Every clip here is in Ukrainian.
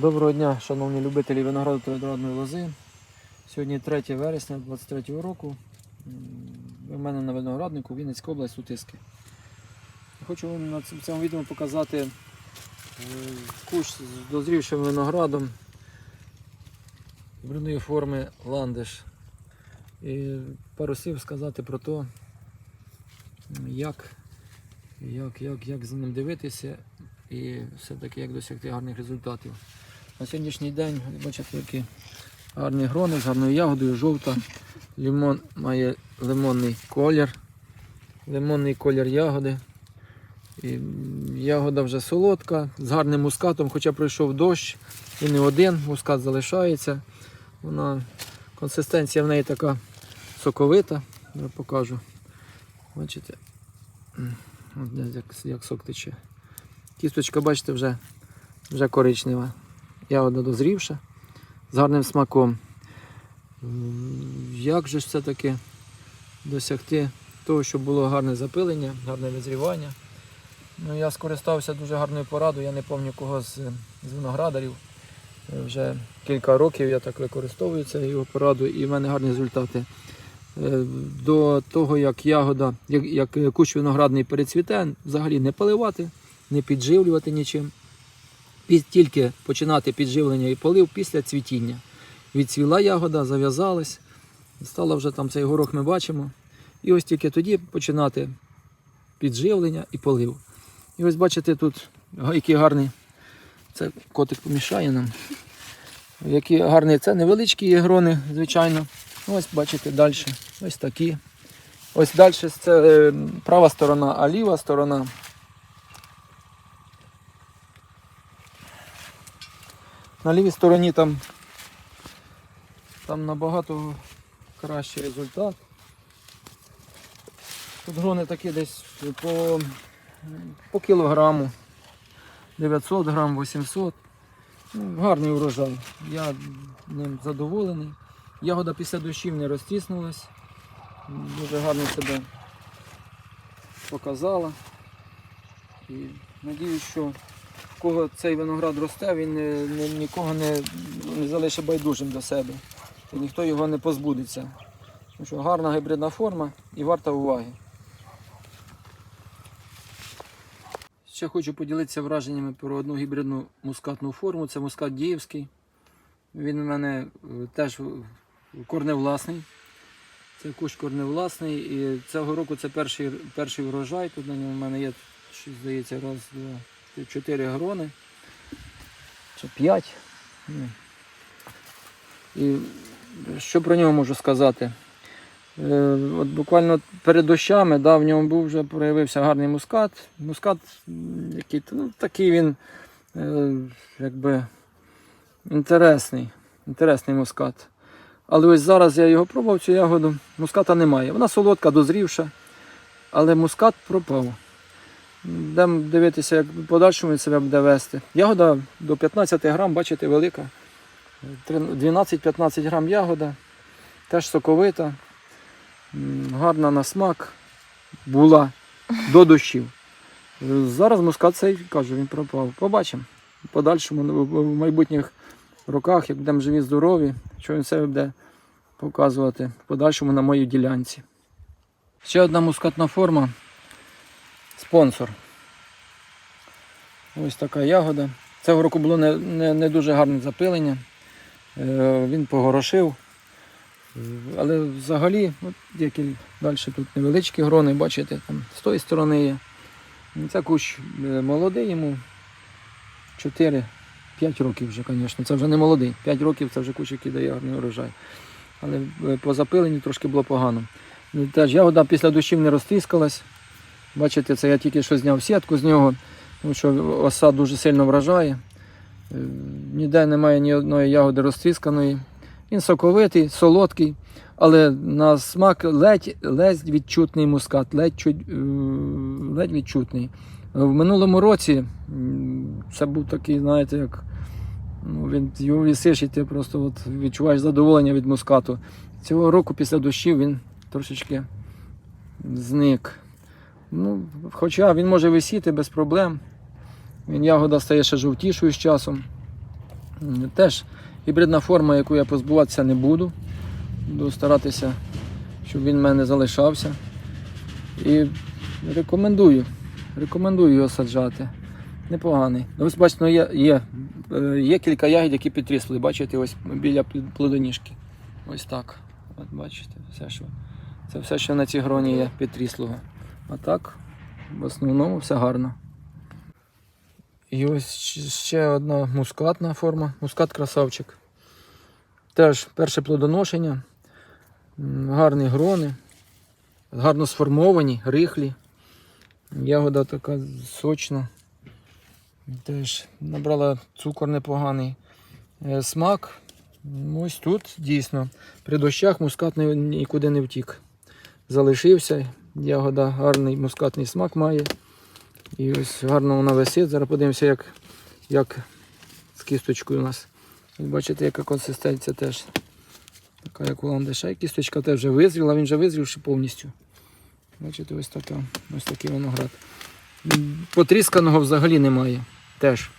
Доброго дня, шановні любителі винограду та виноградної лози. Сьогодні 3 вересня 2023 року. В мене на винограднику Вінницька область Утиски. Хочу вам на цьому відео показати е, кущ з дозрівшим виноградом брудної форми ландиш. І пару слів сказати про те, як, як, як, як за ним дивитися і все-таки як досягти гарних результатів. На сьогоднішній день бачите, які гарні грони з гарною ягодою, жовта. Лимон має лимонний колір. Лимонний колір ягоди. І ягода вже солодка, з гарним мускатом, хоча пройшов дощ і не один, мускат залишається. Вона, консистенція в неї така соковита, я покажу. Бачите? Як, як сок тече. Кісточка, бачите, вже, вже коричнева. Ягода дозрівша, з гарним смаком. Як же ж все-таки досягти того, щоб було гарне запилення, гарне визрівання? Ну, я скористався дуже гарною порадою, я не пам'ятаю кого з, з виноградарів. Е, Вже кілька років я так використовую цю його пораду і в мене гарні результати. Е, До того, як ягода, як, як кущ виноградний перецвіте, взагалі не поливати, не підживлювати нічим. Тільки починати підживлення і полив після цвітіння. Відцвіла ягода, зав'язалась, стало вже там цей горох ми бачимо. І ось тільки тоді починати підживлення і полив. І ось бачите, тут який гарний, це котик помішає нам. Які гарні, це невеличкі є грони, звичайно. Ось бачите далі. Ось такі. Ось далі це е, права сторона, а ліва сторона. На лівій стороні там, там набагато кращий результат. Тут грони такі десь по, по кілограму. 900 грам, 800. Ну, гарний урожай. Я ним задоволений. Ягода після дощів не розтіснулась. Дуже гарно себе показала. І надіюсь, що кого цей виноград росте, він не, не- нікого не, не залишить байдужим до себе. І ніхто його не позбудеться. Тому що гарна гібридна форма і варта уваги. Ще хочу поділитися враженнями про одну гібридну мускатну форму. Це мускат Діївський. Він у мене е, теж корневласний. Це кущ корневласний. І цього року це перший, перший врожай. Тут на ньому в мене є, щось, здається, раз, два, три, чотири грони. Чи п'ять. Ну. І що про нього можу сказати? Е, От буквально перед дощами, да, в ньому був вже проявився гарний мускат. Мускат, який ну, такий він е, якби інтересний. Інтересний мускат. Але ось зараз я його пробував, цю ягоду. Муската немає. Вона солодка, дозрівша, але мускат пропав. Будемо дивитися, як подальшому себе буде вести. Ягода до 15 грам, бачите, велика. 12-15 грам ягода, теж соковита, гарна на смак була до дощів. Зараз мускат цей, кажу, він пропав. Побачимо. В подальшому ну, в майбутніх роках, як будемо живі, здорові, що він себе буде показувати в подальшому на моїй ділянці. Ще одна мускатна форма. Спонсор. Ось така ягода. Цього року було не, не, не дуже гарне запилення. Е, Він погорошив. Е, Але взагалі, от які далі тут невеличкі грони, бачите, там з тої сторони є. Це кущ е, молодий йому 4-5 років вже, звісно. Це вже не молодий. 5 років це вже кущ, який дає гарний урожай. Але по запиленню трошки було погано. Ну, Теж ягода після дощів не розтріскалась. Бачите, це я тільки що зняв сітку з нього, тому що оса дуже сильно вражає. Е, Ніде немає ні одної ягоди розтрісканої. Він соковитий, солодкий, але на смак ледь, ледь відчутний мускат, ледь, е, ледь відчутний. В минулому році це був такий, знаєте, як ну, він його вісиш, і ти просто от відчуваєш задоволення від мускату. Цього року після дощів він трошечки зник. Ну, хоча він може висіти без проблем. Він ягода стає ще жовтішою з часом. Теж гібридна форма, яку я позбуватися не буду. Буду старатися, щоб він в мене залишався. І рекомендую. Рекомендую його саджати. Непоганий. Ну, Ось бачите, ну, є, є, е, є кілька ягід, які підтрісли. Бачите, ось біля плодоніжки. Ось так. От бачите, все, що. Це все, що на цій гроні є підтріслого. А так, в основному все гарно. І ось ще одна мускатна форма, мускат красавчик. Теж перше плодоношення, гарні грони, гарно сформовані, рихлі. Ягода така сочна. Теж набрала цукор непоганий. Е, Смак. Ось тут дійсно. При дощах мускат нікуди не втік. Залишився. Ягода гарний мускатний смак має. І ось гарно вона висить. Зараз подивимося, як, як з кісточкою у нас. Бачите, яка консистенція теж. Така як у ландиша. І кісточка теж вже визріла, він вже визрівши повністю. Бачите, ось така, ось такий виноград. Потрісканого взагалі немає. Теж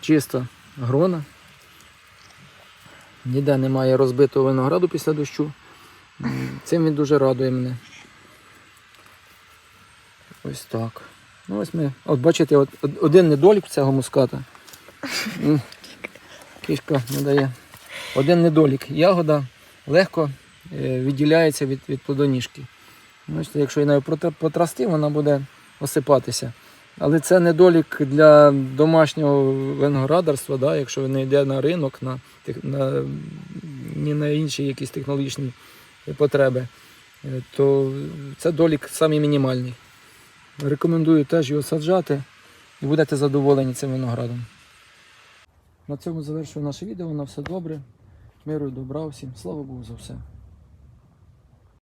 чиста грона. Ніде немає розбитого винограду після дощу. Цим він дуже радує мене. Ось так. Ну ось ми. От бачите, от, один недолік цього муската. Кішка не дає. Один недолік. Ягода легко е, відділяється від, від плодоніжки. Бачите, якщо її потрасти, вона буде осипатися. Але це недолік для домашнього виноградарства, да, якщо не йде на ринок, на, на, ні на інші якісь технологічні потреби, е, то це долік самий мінімальний. Рекомендую теж його саджати і будете задоволені цим виноградом. На цьому завершую наше відео. На все добре. Миру і добра всім. Слава Богу за все.